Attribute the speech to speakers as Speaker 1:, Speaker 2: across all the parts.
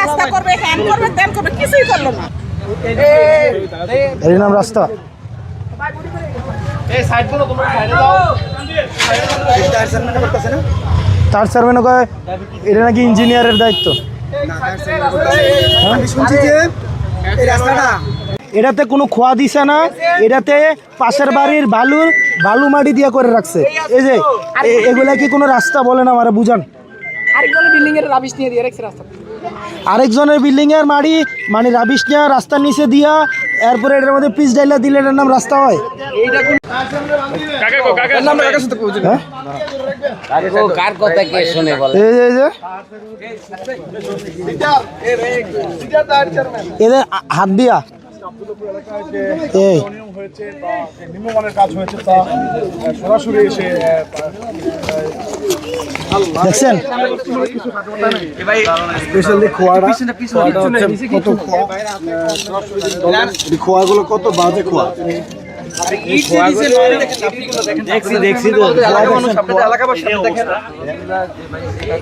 Speaker 1: রাস্তা করবে হ্যান করবে ত্যান করবে কিছুই করল না।
Speaker 2: এর নাম রাস্তা তার কয় এটা নাকি ইঞ্জিনিয়ারের দায়িত্ব। এটাতে কোনো খোয়া দিছে না এটাতে পাশের বাড়ির বালুর বালু মাটি দিয়ে করে রাখছে। এই যে এগুলা কি কোনো রাস্তা বলে না আমার বুঝান।
Speaker 3: আরেকজনের বিল্ডিং এর রাবিশ নিয়ে দিয়ে রাখছে রাস্তা।
Speaker 2: আরেকজনের বিল্ডিং এর মাড়ি মানে রাবিশ নিয়ে রাস্তার নিচে দিয়া এরপরে এটার মধ্যে পিচ ডাইলা দিলে এটার নাম রাস্তা হয়?
Speaker 4: কার কথা কে শুনে বলে?
Speaker 2: এই যে এদের হাত দিয়া। এই।
Speaker 5: হয়েছে নিম্নমানের কাজ হয়েছে তা সরাসরি এসে
Speaker 2: দেখছেন?
Speaker 6: খোয়াগুলো কত বাজে খোয়া?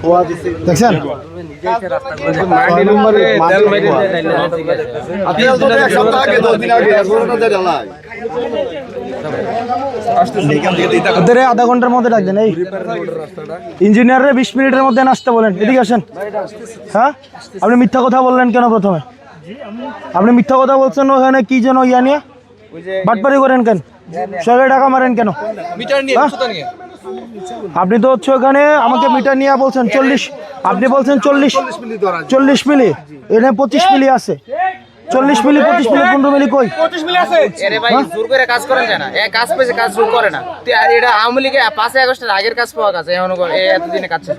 Speaker 6: খোয়া
Speaker 2: দেখছেন?
Speaker 6: ছয়
Speaker 2: ওদের আধা ঘণ্টার মধ্যে ডাকবেন এই। ইঞ্জিনিয়ারের বিশ মিনিটের মধ্যে আসতে বলেন। এদিকে আসেন। হ্যাঁ? আপনি মিথ্যা কথা বললেন কেন প্রথমে? আপনি মিথ্যা কথা বলছেন ওখানে কি যেন ইয়া নিয়ে? বাটপারি করেন কেন? সরকারি টাকা মারেন কেন? হ্যাঁ? আপনি তো হচ্ছে ওখানে আমাকে মিটার নিয়ে বলছেন চল্লিশ। আপনি বলছেন চল্লিশ। চল্লিশ মিলি। এখানে পঁচিশ মিলি আছে। চল্লিশ মিলি পঁচিশ মিলি পনেরো মিলি কই?
Speaker 4: এরে ভাই জোর করে কাজ করেন না। এ কাজ পেয়েছে কাজ জোর করে না। আর এটা আওয়ামী লীগে পাঁচই আগস্টের আগের কাজ পাওয়া গেছে এখন এতদিনে কাজ শেষ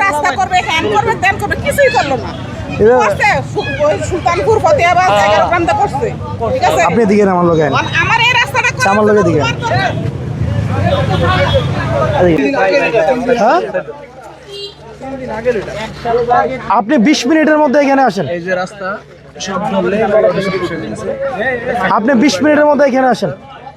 Speaker 1: রাস্তা করবে হ্যান করবে ত্যান করবে কিছুই করল না।
Speaker 2: এবার-
Speaker 1: করছে সু- ওই সুলতানপুর ফতেহাবাদ এগারো গ্রামটা করছে ঠিক আছে?
Speaker 2: আপনি দিকে আমার লোক
Speaker 1: আমার এই রাস্তাটা
Speaker 2: আমার লগে দিকে। হ্যাঁ? আপনি বিশ মিনিটের মধ্যে এখানে আসেন।
Speaker 3: এই যে রাস্তা
Speaker 2: আপনি বিশ মিনিটের মধ্যে এখানে আসেন।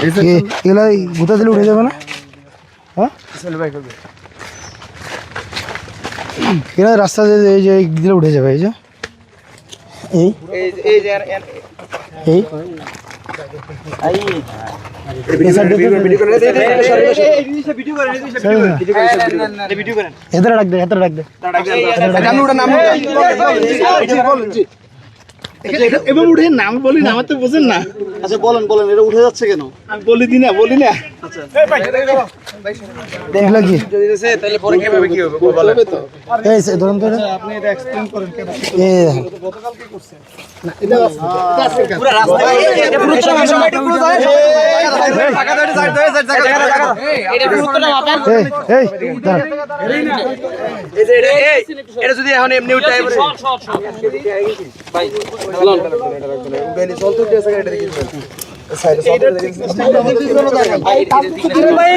Speaker 2: এগুলা গুতা দিলে উঠে যাবে না হ্যাঁ এগুলা রাস্তা দিয়ে এই যে দিলে উঠে যাবে এই যে এই এই এদের ডাক দে এদের ডাক দে
Speaker 5: এবং উঠে নাম বলি না আমার তো বোঝেন না।
Speaker 6: আচ্ছা বলেন বলেন এটা উঠে যাচ্ছে কেন?
Speaker 5: আমি বলি দি না বলি না।
Speaker 2: এটা।
Speaker 5: আপনি এটা এক্সপ্লেইন করেন কেন?
Speaker 2: এই দেখেন।
Speaker 4: এটা গুরুত্বটা মাপেন
Speaker 2: এই এই দাঁড়ান।
Speaker 4: এটা যদি এখন এমনি উঠাই